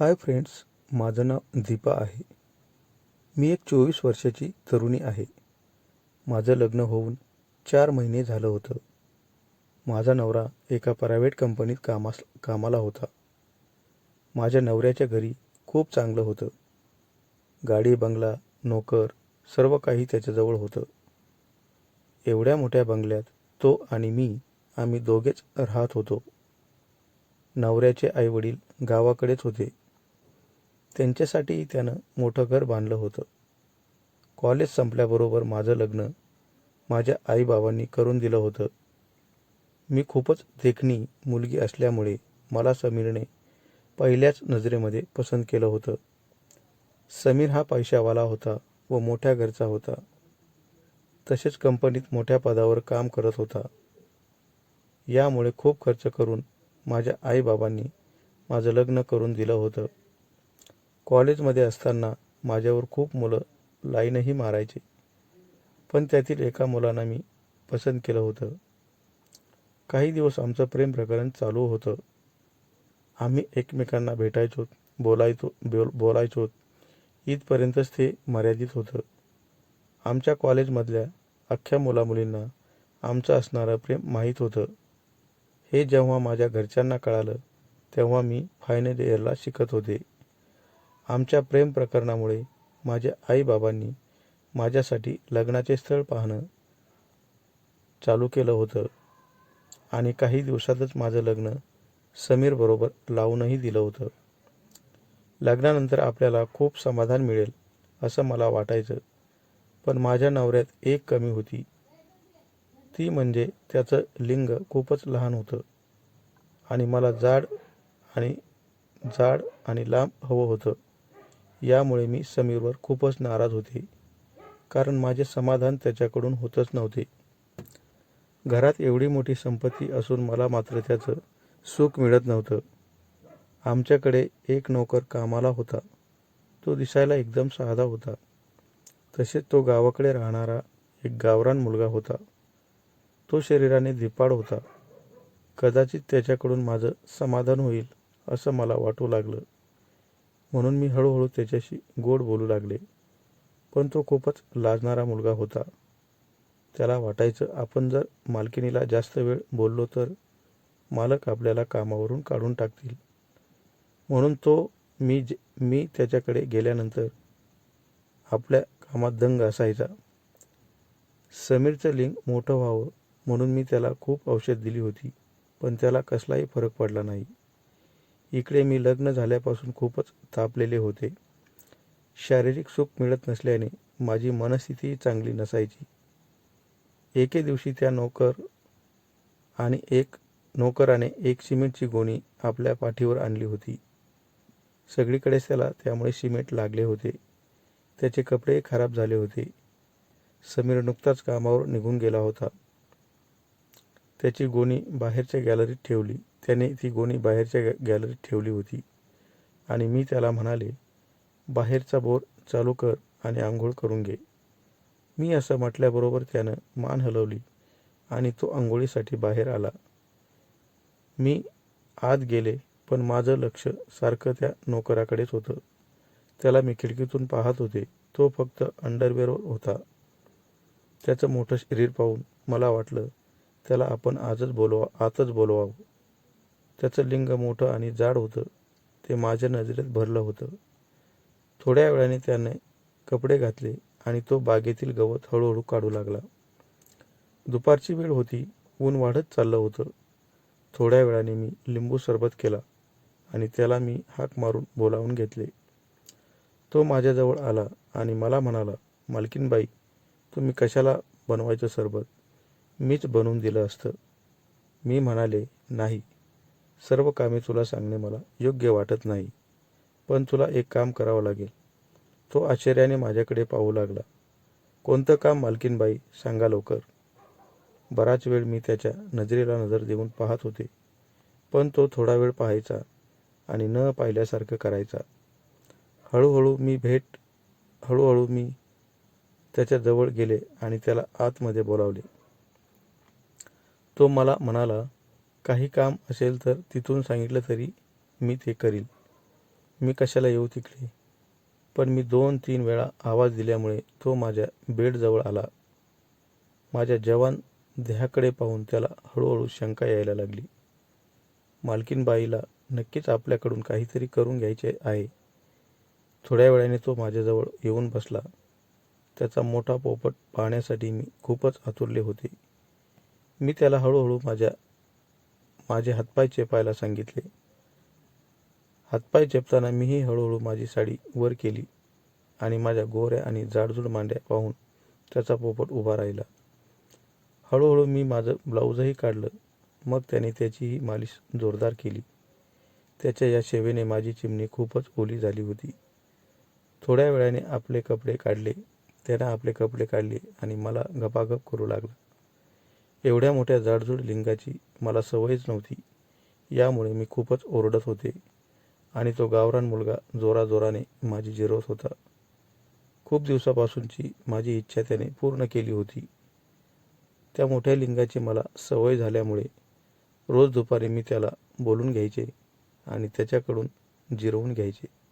Hi friends माझं नाव दीपा आहे. मी एक चोवीस वर्षाची तरुणी आहे. माझं लग्न होऊन चार महिने झालं होतं. माझा नवरा एका प्रायव्हेट कंपनीत कामास कामाला होता. माझ्या नवऱ्याच्या घरी खूप चांगलं होतं. गाडी बंगला नोकर सर्व काही त्याच्याजवळ होतं. एवढ्या मोठ्या बंगल्यात तो आणि मी आम्ही दोघेच राहत होतो. नवऱ्याचे आईवडील गावाकडेच होते. त्यांच्यासाठीही त्यानं मोठं घर बांधलं होतं. कॉलेज संपल्याबरोबर माझं लग्न माझ्या आईबाबांनी करून दिलं होतं. मी खूपच देखणी मुलगी असल्यामुळे मला समीरने पहिल्याच नजरेमध्ये पसंत केलं होतं. समीर हा पैशावाला होता व मोठ्या घरचा होता. तसेच कंपनीत मोठ्या पदावर काम करत होता. यामुळे खूप खर्च करून माझ्या आईबाबांनी माझं लग्न करून दिलं होतं. कॉलेजमध्ये असताना माझ्यावर खूप मुलं लाईनही मारायचे. पण त्यातील एका मुलांना मी पसंत केलं होतं. काही दिवस आमचं प्रेम प्रकरण चालू होतं. आम्ही एकमेकांना भेटायचो बोलायचो बोल बोलायचो. इथपर्यंतच ते मर्यादित होतं. आमच्या कॉलेजमधल्या अख्ख्या मुलामुलींना आमचं असणारं प्रेम माहीत होतं. हे जेव्हा माझ्या घरच्यांना कळालं तेव्हा मी फायनल इयरला शिकत होते. आमच्या प्रेम प्रकरणामुळे माझ्या आईबाबांनी माझ्यासाठी लग्नाचे स्थळ पाहणं चालू केलं होतं. आणि काही दिवसातच माझं लग्न समीरबरोबर लावूनही दिलं होतं. लग्नानंतर आपल्याला खूप समाधान मिळेल असं मला वाटायचं. पण माझ्या नवऱ्यात एक कमी होती. ती म्हणजे त्याचं लिंग खूपच लहान होतं. आणि मला जाड आणि जाड आणि लांब हवं होतं. यामुळे मी समीरवर खूपच नाराज होते. कारण माझे समाधान त्याच्याकडून होतच नव्हते. घरात एवढी मोठी संपत्ती असून मला मात्र त्याचं सुख मिळत नव्हतं. आमच्याकडे एक नोकर कामाला होता. तो दिसायला एकदम साधा होता. तसेच तो गावाकडे राहणारा एक गावरान मुलगा होता. तो शरीराने धिपाड होता. कदाचित त्याच्याकडून माझं समाधान होईल असं मला वाटू लागलं. म्हणून मी हळूहळू त्याच्याशी गोड बोलू लागले. पण तो खूपच लाजणारा मुलगा होता. त्याला वाटायचं आपण जर मालकिनीला जास्त वेळ बोललो तर मालक आपल्याला कामावरून काढून टाकतील. म्हणून तो मी जे मी त्याच्याकडे गेल्यानंतर आपल्या कामात दंग असायचा. समीरचं लिंग मोठं व्हावं म्हणून मी त्याला खूप औषध दिली होती पण त्याला कसलाही फरक पडला नाही. इकडे मी लग्न झाल्यापासून खूपच तापलेले होते. शारीरिक सुख मिळत नसल्याने माझी मनस्थितीही चांगली नसायची. एके दिवशी त्या नोकर आणि एक नोकराने एक सिमेंटची गोणी आपल्या पाठीवर आणली होती. सगळीकडेच त्याला त्यामुळे सिमेंट लागले होते. त्याचे कपडे खराब झाले होते. समीर नुकताच कामावर निघून गेला होता. त्याची गोणी बाहेरच्या गॅलरीत ठेवली. त्याने ती गोणी बाहेरच्या गॅलरीत ठेवली होती. आणि मी त्याला म्हणाले बाहेरचा बोर चालू कर आणि आंघोळ करून घे. मी असं म्हटल्याबरोबर त्यानं मान हलवली आणि तो आंघोळीसाठी बाहेर आला. मी आत गेले पण माझं लक्ष सारखं त्या नोकराकडेच होतं. त्याला मी खिडकीतून पाहत होते. तो फक्त अंडरवेअरवर होता. त्याचं मोठं शरीर पाहून मला वाटलं त्याला आपण आजच बोलवा आतच बोलवावं. त्याचं लिंग मोठं आणि जाड होतं. ते माझ्या नजरेत भरलं होतं. थोड्या वेळाने त्याने कपडे घातले आणि तो बागेतील गवत हळूहळू काढू लागला. दुपारची वेळ होती. ऊन वाढत चाललं होतं. थोड्या वेळाने मी लिंबू सरबत केला आणि त्याला मी हाक मारून बोलावून घेतले. तो माझ्याजवळ आला आणि मला म्हणाला मालकीनबाई तुम्ही कशाला बनवायचं सरबत? मीच बनवून दिलं असतं. मी म्हणाले नाही सर्व कामे तुला सांगणे मला योग्य वाटत नाही. पण तुला एक काम करावं लागेल. तो आश्चर्याने माझ्याकडे पाहू लागला. कोणतं काम मालकीनबाई? सांगा लवकर. बराच वेळ मी त्याच्या नजरेला नजर देऊन पाहत होते. पण तो थोडा वेळ पाहायचा आणि न पाहिल्यासारखं करायचा. हळूहळू मी भेट हळूहळू मी त्याच्याजवळ गेले आणि त्याला आतमध्ये बोलावले. तो मला म्हणाला काही काम असेल तर तिथून सांगितलं तरी मी ते करील मी कशाला येऊ तिकडे? पण मी दोन तीन वेळा आवाज दिल्यामुळे तो माझ्या बेडजवळ आला. माझ्या जवान देहाकडे पाहून त्याला हळूहळू शंका यायला लागली. मालकीनबाईला नक्कीच आपल्याकडून काहीतरी करून घ्यायचे आहे. थोड्या वेळाने तो माझ्याजवळ येऊन बसला. त्याचा मोठा पोपट पाहण्यासाठी मी खूपच आतुरले होते. मी त्याला हळूहळू माझ्या माझे हातपाय चेपायला सांगितले. हातपाय चेपताना मीही हळूहळू माझी साडी वर केली आणि माझ्या गोऱ्या आणि जाडजूड मांड्या पाहून त्याचा पोपट उभा राहिला. हळूहळू मी माझं ब्लाऊजही काढलं. मग त्याने त्याचीही मालिश जोरदार केली. त्याच्या या सेवेने माझी चिमणी खूपच ओली झाली होती. थोड्या वेळाने आपले कपडे काढले. त्यानं आपले कपडे काढले आणि मला गपागप करू लागला. एवढ्या मोठ्या जाडजूड लिंगाची मला सवयच नव्हती. यामुळे मी खूपच ओरडत होते आणि तो गावरान मुलगा जोराजोराने माझी जिरवत होता. खूप दिवसापासूनची माझी इच्छा त्याने पूर्ण केली होती. त्या मोठ्या लिंगाची मला सवय झाल्यामुळे रोज दुपारी मी त्याला बोलून घ्यायचे आणि त्याच्याकडून जिरवून घ्यायचे.